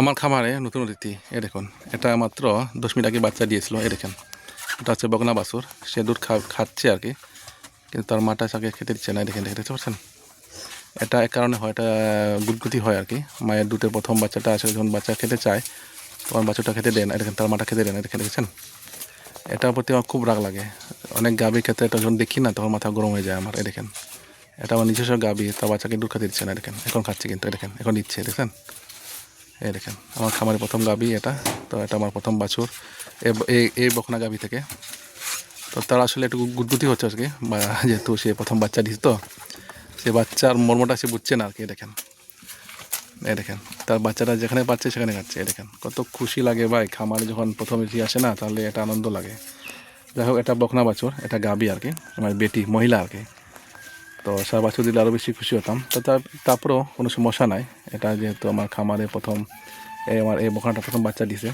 আমার খামারে নতুন অতিথি এ দেখুন, এটা মাত্র দশ মিনিট আগে বাচ্চা দিয়েছিল এ দেখেন। এটা হচ্ছে বগনা বাসুর সে দুধ খা খাচ্ছে আর কি, কিন্তু তার মাটা তাকে খেতে দিচ্ছে না দেখেন দেখতে পাচ্ছেন? এটা এক কারণে হয়, এটা গুদগুতি হয় আর কি। মায়ের দুধের প্রথম বাচ্চাটা আসলে যখন বাচ্চা খেতে চায়, তখন বাচ্চাটা খেতে দেয় না দেখেন, তার মাটা খেতে দেয় না দেখেন, দেখেছেন? এটার প্রতি আমার খুব রাগ লাগে। অনেক গাভীর ক্ষেত্রে এটা যখন দেখি না, তখন মাথা গরম হয়ে যায় আমার, এই দেখেন। এটা আমার নিজস্ব গাভী, তার বাচ্চাকে দুধ খেতে দিচ্ছে না দেখেন, এখন খাচ্ছে কিন্তু দেখেন, এখন দিচ্ছে দেখেন এই দেখেন, আমার খামারে প্রথম গাবি এটা, তো এটা আমার প্রথম বাছুর। এই এই বকনা গাবি থেকে। তো তার আসলে একটু গুদগুতি হচ্ছে আর কি যেহেতু সে প্রথম বাচ্চা দিস তো, সে বাচ্চার মর্মটা সে বুঝছে না আর কি দেখেন। এই দেখেন, তার বাচ্চাটা যেখানে পাচ্ছে সেখানে খাচ্ছে, এই দেখেন। কত খুশি লাগে ভাই, খামারে যখন প্রথম এটি আসে না, তাহলে এটা আনন্দ লাগে। যাই হোক, এটা বকনা বাছুর, এটা গাবি আর কি আমার বেটি, মহিলা আর কি। তো সার বাছুর দিলে আরও বেশি খুশি হতাম। তো তার, তারপরেও কোনো সমস্যা নাই। এটা যেহেতু আমার খামারে প্রথম, এই আমার, এই বখানটা প্রথম বাচ্চা দিছে।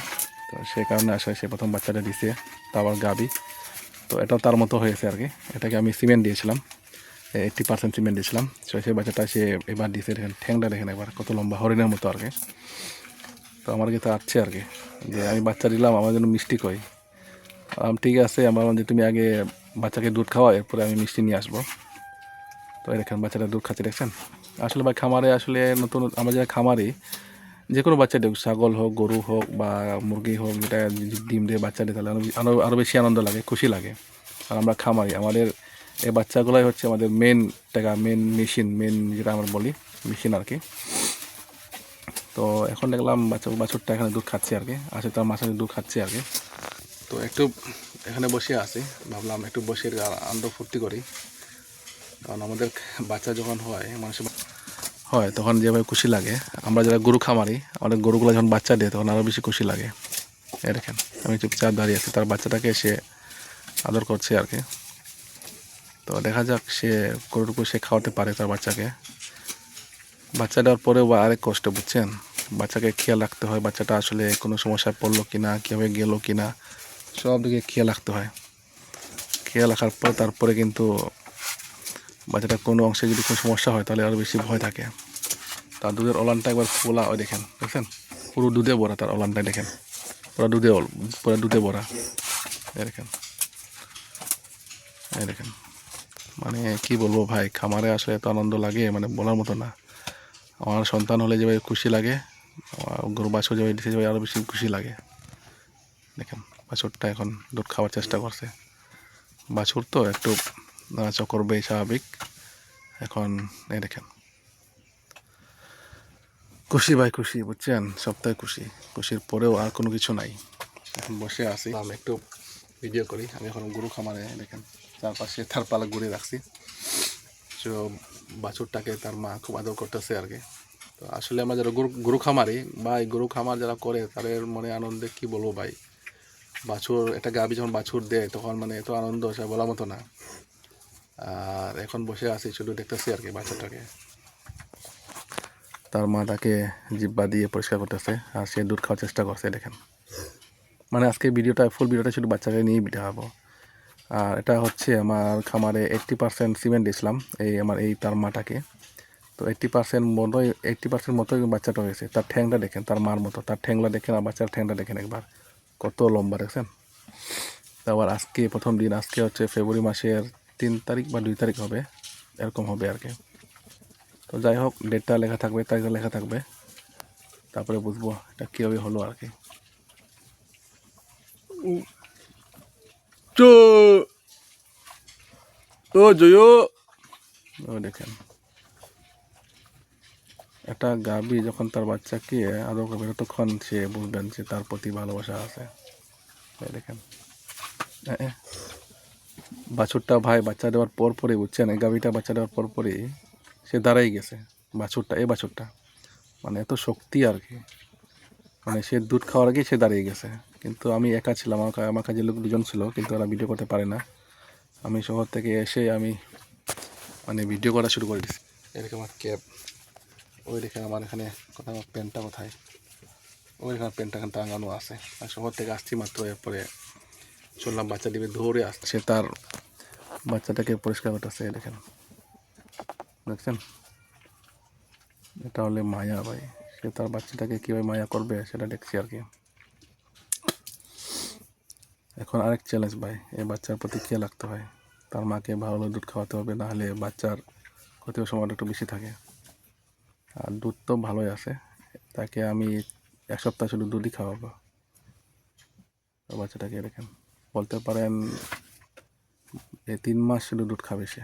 তো সে কারণে আসলে সে প্রথম বাচ্চাটা দিছে, তা আবার গাবি। তো এটাও তার মতো হয়েছে আর কি। এটাকে আমি সিমেন্ট দিয়েছিলাম। এইট্টি পার্সেন্ট সিমেন্ট দিয়েছিলাম। তো সেই বাচ্চাটা সে এবার দিয়েছে দেখেন ঠ্যাংটা দেখেন একবার, কত লম্বা, হরিণের মতো আর কি। তো আমার কাছে আসছে আর কি, যে আমি বাচ্চা দিলাম, আমার জন্য মিষ্টি কই। ঠিক আছে, আমার যে তুমি আগে বাচ্চাকে দুধ খাওয়া এরপরে আমি মিষ্টি নিয়ে আসব। তো দেখেন বাচ্চাটা দুধ খাচ্ছে, দেখছেন? আসলে ভাই, খামারে আসলে নতুন, আমরা যারা খামারি, যে কোনো বাচ্চা দেখ ছাগল হোক, গরু হোক বা মুরগি হোক, যেটা ডিম দিয়ে বাচ্চা দিয়ে, তাহলে আরো- আরও আরও বেশি আনন্দ লাগে, খুশি লাগে। আর আমরা খামারি, আমাদের এই বাচ্চাগুলোই হচ্ছে আমাদের মেন টাকা মেন মেশিন মেন যেটা আমরা বলি মেশিন আর কি। তো এখন দেখলাম বাচ্চা, বাছুরটা এখানে দুধ খাচ্ছে আর কি, আছে তার মাঝখানে দুধ খাচ্ছে আর কি। তো একটু এখানে বসে আছি, ভাবলাম একটু বসে আনন্দ ফুর্তি করি। কারণ আমাদের বাচ্চা যখন হয় মানুষের হয়, তখন যেভাবে খুশি লাগে। আমরা যারা গরু খামারি, আমাদের গরুগুলো যখন বাচ্চা দেয়, তখন আরও বেশি খুশি লাগে। দেখেন, আমি চুপচাপ দাঁড়িয়ে আছি। তার বাচ্চাটাকে সে আদর করছে আর কি। তো দেখা যাক সে গরুটুকু সে খাওয়াতে পারে তার বাচ্চাকে। বাচ্চা দেওয়ার পরেও বা আরেক কষ্ট, বুঝছেন? বাচ্চাকে খেয়াল রাখতে হয়, বাচ্চাটা আসলে কোনো সমস্যায় পড়ল কি না কীভাবে গেলো কি না সব দিকে খেয়াল রাখতে হয়। খেয়াল রাখার পর তারপরে কিন্তু বাচ্চাটা কোনো অংশে যদি কোনো সমস্যা হয়, তাহলে আরও বেশি ভয় থাকে। তার দুধের অলানটা একবার খোলা ওই দেখেন, দেখছেন? পুরো দুধে ভরা তার অলানটা দেখেন। পুরো দুধে পুরো দুধে ভরা। দেখেন। এই দেখেন। মানে কি বলব ভাই, খামারে আসলে এত আনন্দ লাগে মানে বলার মতো না। আমার সন্তান হলে যেভাবে খুশি লাগে গরু বাছুর যেভাবে দিচ্ছে যেভাবে আরও বেশি খুশি লাগে। দেখেন, বাছুরটা এখন দুধ খাওয়ার চেষ্টা করছে। বাছুর তো একটু নাচা করবে স্বাভাবিক। এখন এই দেখেন। খুশি ভাই খুশি, বুঝছেন? সপ্তাহে খুশি। খুশির পরেও আর কোনো কিছু নাই। এখন বসে আছি। আমি একটু ভিডিও করি। আমি এখন গরু খামারে দেখেন, চারপাশে তার পালা ঘুরে রাখছি। তো বাছুরটাকে তার মা খুব আদর করতেছে আর কি। তো আসলে আমরা যারা গরু গরু খামারি বা গরু খামার যারা করে, তাদের মনে আনন্দে কি বলব ভাই? বাছুর, একটা গাবি যখন বাছুর দেয়, তখন মানে এত আনন্দ, সে বলার মতো না। আর এখন বসে আছি, শুধু দেখতেছি আর কি বাচ্চাটাকে। তার মা তাকে জিব্বা দিয়ে পরিষ্কার করতেছে, আর সে দুধ খাওয়ার চেষ্টা করছে, দেখেন। মানে আজকে ভিডিওটা ফুল ভিডিওটা শুধু বাচ্চাকে নিয়েই দেখাবো আর এটা হচ্ছে আমার খামারে এইট্টি পার্সেন্ট সিমেন্ট দিয়েছিলাম, এই আমার, এই তার মাটাকে। তো এইট্টি পার্সেন্ট মতোই এইট্টি পার্সেন্ট মতোই বাচ্চাটা হয়েছে। তার ঠ্যাংটা দেখেন, তার মার মতো। তার ঠ্যাংলা দেখেন আর বাচ্চার ঠ্যাংটা দেখেন একবার। কত লম্বা, দেখছেন? তারপর আজকে প্রথম দিন, আজকে হচ্ছে ফেব্রুয়ারি মাসের তিন তারিখ বা দুই তারিখ হবে এরকম হবে আর কি। তো যাই হোক ডেটটা লেখা থাকবে তারিখটা লেখা থাকবে। তারপরে বুঝব এটা কীভাবে হলো আর কি। ও জয়! ও দেখেন। একটা গাবি যখন তার বাচ্চাকে আদর করবে ততক্ষণ সে বুঝবেন যে তার প্রতি ভালোবাসা আছে। দেখেন। এ, এ। বাছুরটা ভাই বাচ্চা দেওয়ার পর পরে বুঝছেন, এই গাভিটা বাচ্চা দেওয়ার পর পরে সে দাঁড়াই গেছে, বাছুরটা, এই বাছুরটা। মানে এত শক্তি আর কি। মানে সে দুধ খাওয়ার আগেই সে দাঁড়িয়ে গেছে। কিন্তু আমি একা ছিলাম, আমার কা- আমার কাজে লোক দুজন ছিল, কিন্তু ওরা ভিডিও করতে পারে না। আমি শহর থেকে এসে আমি মানে ভিডিও করা শুরু করে দিচ্ছি এরকম আমার ক্যাব ওই দেখে আমার এখানে কোথায়, আমার প্যান্টটা কোথায়? ওই আমার প্যান্টটা এখানে টাঙানো আছে। আর শহর থেকে আসছি মাত্র এরপরে শুনলাম বাচ্চা দিবে ধরে আসছে তার বাচ্চাটাকে পরিষ্কার করতেছে দেখেন। দেখছেন? এটা হলে মায়া ভাই। সে তার বাচ্চাটাকে কীভাবে মায়া করবে সেটা দেখছি আর কি। এখন আরেক চ্যালেঞ্জ ভাই, এই বাচ্চার প্রতি খেয়াল রাখতে হয়। তার মাকে ভালো দুধ খাওয়াতে হবে নাহলে বাচ্চার ক্ষতির সময়টা একটু বেশি থাকে। আর দুধ তো ভালোই আছে, তাকে আমি এক সপ্তাহ শুধু দুধই খাওয়াবো। বাচ্চাটাকে দেখেন। বলতে পারেন এই তিন মাস শুধু দুধ খাবে সে।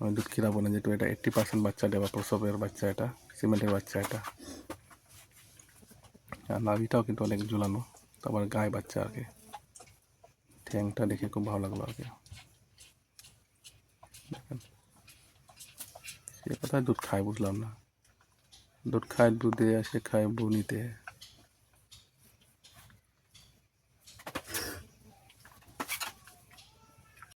আমি দুধ খিরাবো না, যেহেতু এটা এইট্টি পার্সেন্ট বাচ্চা দেওয়া প্রসবের বাচ্চা এটা, সিমেন্টের বাচ্চা এটা। আর নাভিটাও কিন্তু অনেক ঝুলানো, তারপর গায়ে বাচ্চা আর কি। ঠ্যাংটা দেখে খুব ভালো লাগল আর কি। সে কোথায় দুধ খায়, বুঝলাম না। দুধ খায়, দুধে আসে, খায় বনিতে।